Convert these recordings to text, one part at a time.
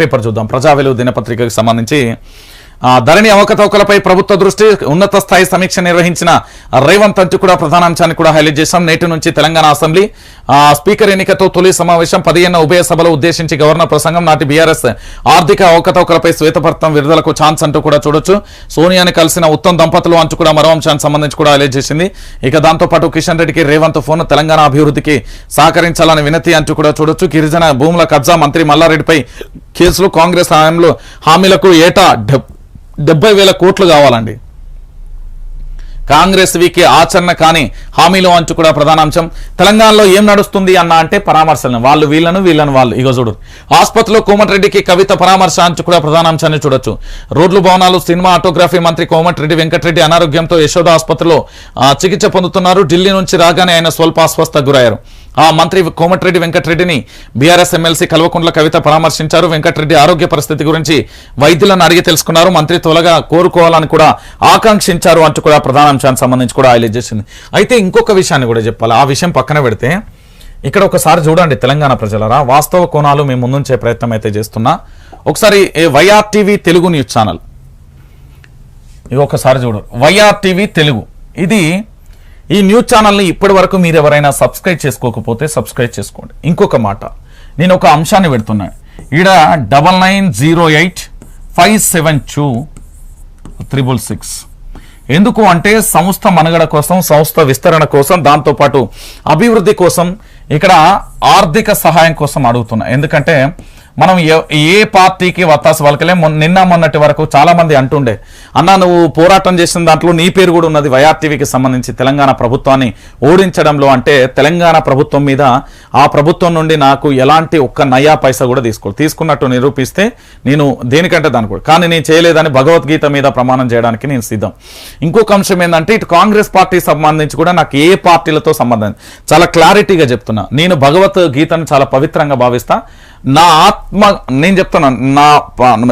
Paper చూద్దాం. ప్రజా వెలుగు దినపత్రికకు సంబంధించి ధరణి అవకతవకలపై ప్రభుత్వ దృష్టి ఉన్నత స్థాయి సమీక్ష నిర్వహించిన రేవంత్ అంటూ కూడా ప్రధాన అంశాన్ని కూడా హైలైట్ చేశాం. నేటి నుంచి తెలంగాణ అసెంబ్లీ. స్పీకర్ ఎన్నికతో తొలి సమావేశం పదిహేను ఉభయ సభలో ఉద్దేశించి గవర్నర్ ప్రసంగం నాటి బీఆర్ఎస్ ఆర్థిక అవకతవకలపై శ్వేతపత్రం విడుదలకు ఛాన్స్ అంటూ కూడా చూడొచ్చు. సోనియాని కలిసిన ఉత్తమ్ దంపతులు అంచు కూడా మరో అంశానికి సంబంధించి కూడా హైలైట్ చేసింది. ఇక దాంతో పాటు కిషన్ రెడ్డికి రేవంత్ ఫోన్ తెలంగాణ అభివృద్ధికి సహకరించాలని వినతి అంటూ కూడా చూడొచ్చు. గిరిజన భూముల కబ్జా మంత్రి మల్లారెడ్డిపై కేసులు కాంగ్రెస్ హామీలో హామీలకు ఏటా డెబ్బై వేల కోట్లు కావాలండి. కాంగ్రెస్ వీకి ఆచరణ కాని హామీలు అంచు కూడా ప్రధాన అంశం. తెలంగాణలో ఏం నడుస్తుంది అన్న అంటే పరామర్శలను వాళ్ళు వీళ్ళను వీళ్ళను వాళ్ళు. ఇగో చూడు. ఆసుపత్రిలో కోమటిరెడ్డికి కవిత పరామర్శ అంచు కూడా ప్రధాన అంశాన్ని చూడొచ్చు. రోడ్లు భవనాలు సినిమా ఆటోగ్రఫీ మంత్రి కోమటిరెడ్డి వెంకటరెడ్డి అనారోగ్యంతో యశోద ఆసుపత్రిలో చికిత్స పొందుతున్నారు. ఢిల్లీ నుంచి రాగానే ఆయన స్వల్ప అస్వస్థకు గురయ్యారు. ఆ మంత్రి కోమటిరెడ్డి వెంకటరెడ్డిని బీఆర్ఎస్ ఎమ్మెల్సీ కల్వకుంట్ల కవిత పరామర్శించారు. వెంకటరెడ్డి ఆరోగ్య పరిస్థితి గురించి వైద్యులను అడిగి తెలుసుకున్నారు. మంత్రి త్వరగా కోరుకోవాలని కూడా ఆకాంక్షించారు అంటూ కూడా ప్రధాన అంశానికి సంబంధించి కూడా హైలైట్ చేసింది. అయితే ఇంకొక విషయాన్ని కూడా చెప్పాలి. ఆ విషయం పక్కన పెడితే ఇక్కడ ఒకసారి చూడండి తెలంగాణ ప్రజలరా. వాస్తవ కోణాలు మేము ముందుంచే ప్రయత్నం అయితే చేస్తున్నా. ఒకసారి YR TV Telugu news channel. ఇది ఒకసారి చూడరు వైఆర్ టీవీ తెలుగు. ఇది ఈ న్యూస్ ఛానల్ని ఇప్పటి వరకు మీరు ఎవరైనా సబ్స్క్రైబ్ చేసుకోకపోతే సబ్స్క్రైబ్ చేసుకోండి. ఇంకొక మాట. నేను ఒక అంశాన్ని పెడుతున్నాను ఈడ double nine zero eight five seven two triple six. ఎందుకు అంటే సంస్థ మనుగడ కోసం సంస్థ విస్తరణ కోసం దాంతోపాటు అభివృద్ధి కోసం ఇక్కడ ఆర్థిక సహాయం కోసం అడుగుతున్నా. ఎందుకంటే మనం ఏ పార్టీకి వత్తాసు వాళ్ళకలే నిన్న మొన్నటి వరకు చాలా మంది అంటుండే అన్న నువ్వు పోరాటం చేసిన దాంట్లో నీ పేరు కూడా ఉన్నది వైఆర్టీవీకి సంబంధించి తెలంగాణ ప్రభుత్వాన్ని ఓడించడంలో అంటే తెలంగాణ ప్రభుత్వం మీద ఆ ప్రభుత్వం నుండి నాకు ఎలాంటి ఒక్క నయా పైసా కూడా తీసుకో తీసుకున్నట్టు నిరూపిస్తే నేను దేనికంటే దాని కూడా. కానీ నేను చేయలేదని భగవద్గీత మీద ప్రమాణం చేయడానికి నేను సిద్ధం. ఇంకొక అంశం ఏంటంటే ఇటు కాంగ్రెస్ పార్టీ సంబంధించి కూడా నాకు ఏ పార్టీలతో సంబంధం చాలా క్లారిటీగా చెప్తున్నా. నేను భగవద్గీతను చాలా పవిత్రంగా భావిస్తా. నా ఆత్మ నేను చెప్తున్నా నా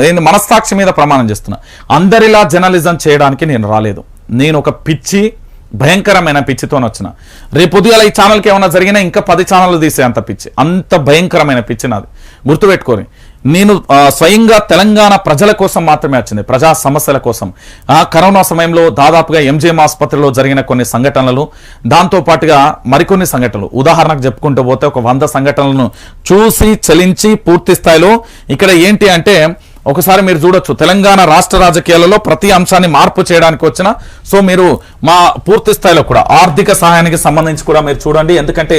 నేను మనస్సాక్షి మీద ప్రమాణం చేస్తున్నా. అందరిలా జర్నలిజం చేయడానికి నేను రాలేదు. నేను ఒక పిచ్చి భయంకరమైన పిచ్చితో వచ్చిన. రేపు ఉదయాల ఈ ఛానల్కి ఏమైనా జరిగినా ఇంకా పది ఛానళ్ళు తీసే అంత పిచ్చి. అంత భయంకరమైన పిచ్చి నాది. గుర్తుపెట్టుకోరి నేను స్వయంగా తెలంగాణ ప్రజల కోసం మాత్రమే వచ్చింది. ప్రజా సమస్యల కోసం. ఆ కరోనా సమయంలో దాదాపుగా ఎంజీఎం ఆసుపత్రిలో జరిగిన కొన్ని సంఘటనలు దాంతో పాటుగా మరికొన్ని సంఘటనలు. ఉదాహరణకు చెప్పుకుంటూ పోతే ఒక వంద సంఘటనలను చూసి చలించి పూర్తి స్థాయిలో ఇక్కడ ఏంటి అంటే ఒకసారి మీరు చూడొచ్చు. తెలంగాణ రాష్ట్ర రాజకీయాలలో ప్రతి అంశాన్ని మార్పు చేయడానికి వచ్చిన సో మీరు మా పూర్తి స్థాయిలో కూడా ఆర్థిక సహాయానికి సంబంధించి కూడా మీరు చూడండి. ఎందుకంటే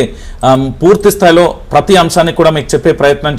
పూర్తి స్థాయిలో ప్రతి అంశాన్ని కూడా మీకు చెప్పే ప్రయత్నం